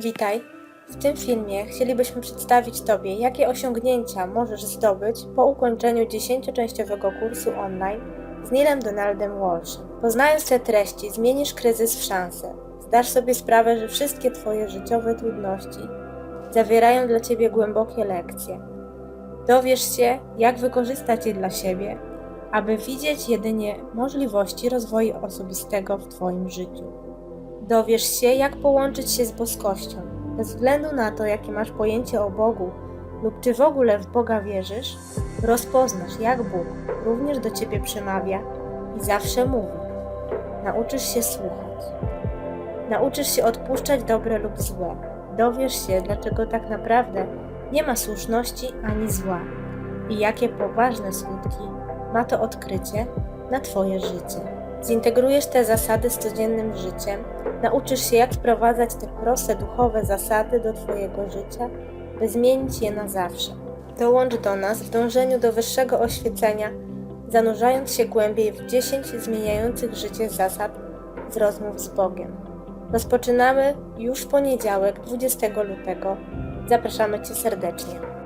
Witaj. W tym filmie chcielibyśmy przedstawić Tobie, jakie osiągnięcia możesz zdobyć po ukończeniu 10-częściowego kursu online z Neilem Donaldem Walshem. Poznając te treści, zmienisz kryzys w szansę. Zdasz sobie sprawę, że wszystkie Twoje życiowe trudności zawierają dla Ciebie głębokie lekcje. Dowiesz się, jak wykorzystać je dla siebie, aby widzieć jedynie możliwości rozwoju osobistego w Twoim życiu. Dowiesz się, jak połączyć się z boskością. Bez względu na to, jakie masz pojęcie o Bogu lub czy w ogóle w Boga wierzysz, rozpoznasz, jak Bóg również do ciebie przemawia i zawsze mówi. Nauczysz się słuchać. Nauczysz się odpuszczać dobre lub złe. Dowiesz się, dlaczego tak naprawdę nie ma słuszności ani zła i jakie poważne skutki ma to odkrycie na Twoje życie. Zintegrujesz te zasady z codziennym życiem, nauczysz się, jak wprowadzać te proste duchowe zasady do Twojego życia, by zmienić je na zawsze. Dołącz do nas w dążeniu do wyższego oświecenia, zanurzając się głębiej w 10 zmieniających życie zasad z rozmów z Bogiem. Rozpoczynamy już w poniedziałek, 20 lutego. Zapraszamy Cię serdecznie.